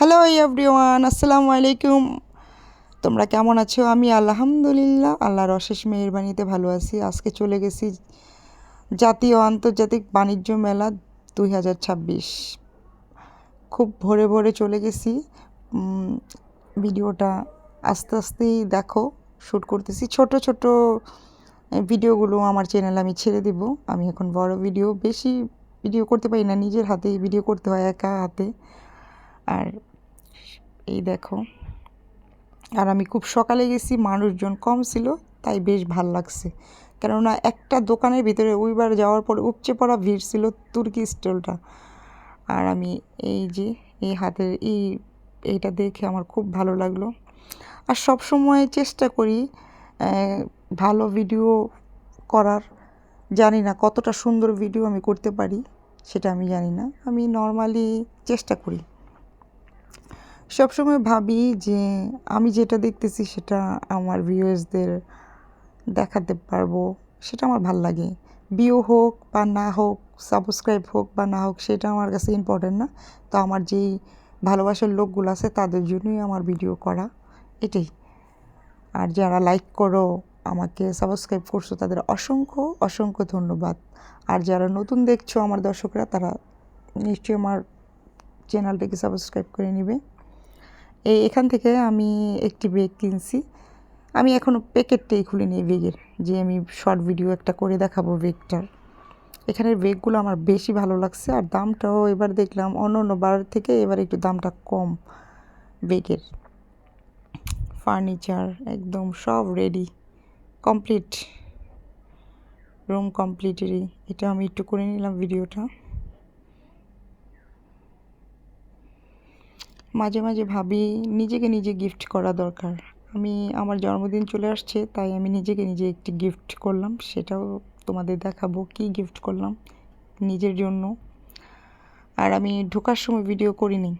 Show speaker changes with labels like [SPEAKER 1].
[SPEAKER 1] Hello everyone আসসালামু আলাইকুম তোমরা কেমন আছো? আমি আলহামদুলিল্লাহ, আল্লাহর অশেষ মেহরবানিতে ভালো আছি। আজকে চলে গেছি জাতীয় আন্তর্জাতিক বাণিজ্য মেলা দুই হাজার ছাব্বিশ। খুব ভোরে ভোরে চলে গেছি। ভিডিওটা আস্তে আস্তেই দেখো শ্যুট করতেছি। ছোট ছোট ভিডিওগুলো আমার চ্যানেলে আমি ছেড়ে দিব। আমি এখন বড় ভিডিও, বেশি ভিডিও করতে পারি না। নিজের হাতেই ভিডিও করতে হয়, একা হাতে। আর এই দেখো। আর আমি খুব সকালে গেছি, মানুষজন কম ছিল, তাই বেশ ভালো লাগছে। কেননা একটা দোকানের ভিতরে ওইবার যাওয়ার পর উপচে পড়া ভিড় ছিল তুর্কি স্টলটা। আর আমি এই যে, এই হাতের এই, এইটা দেখে আমার খুব ভালো লাগল। আর সব সময় চেষ্টা করি ভালো ভিডিও করার। জানি না কতটা সুন্দর ভিডিও আমি করতে পারি, সেটা আমি জানি না। আমি নর্মালি চেষ্টা করি। সবসময় ভাবি যে আমি যেটা দেখতেছি সেটা আমার ভিউয়ার্সদের দেখাতে পারব, সেটা আমার ভালো লাগে। ভিউ হোক বা না হোক সাবস্ক্রাইব হোক বা না হোক, সেটা আমার কাছে ইম্পর্টেন্ট না। তো আমার যেই ভালোবাসার লোকগুলো আছে তাদের জন্যই আমার ভিডিও করা, এটাই। আর যারা লাইক করো, আমাকে সাবস্ক্রাইব করছ, তাদের অসংখ্য অসংখ্য ধন্যবাদ। আর যারা নতুন দেখছ আমার দর্শকরা, তারা নিশ্চয়ই আমার চ্যানেলটাকে সাবস্ক্রাইব করে নেবে। এই এখান থেকে আমি একটি বেগ কিনছি। আমি এখনও প্যাকেটটাই খুলিনি এই বেগের যে আমি শর্ট ভিডিও একটা করে দেখাবো বেগটার এখানের বেগগুলো আমার বেশি ভালো লাগছে আর দামটাও এবার দেখলাম অন্য অন্য বার থেকে এবার একটু দামটা কম বেগের ফার্নিচার একদম সব রেডি কমপ্লিট রুম কমপ্লিটেরই এটা আমি একটু করে নিলাম ভিডিওটা। মাঝে মাঝে ভাবি নিজেকে নিজে গিফট করা দরকার। আমি, আমার জন্মদিন চলে আসছে, তাই আমি নিজেকে নিজে একটি গিফট করলাম। সেটাও তোমাদের দেখাবো কি গিফট করলাম নিজের জন্য। আর আমি ঢোকার সময় ভিডিও করিনি।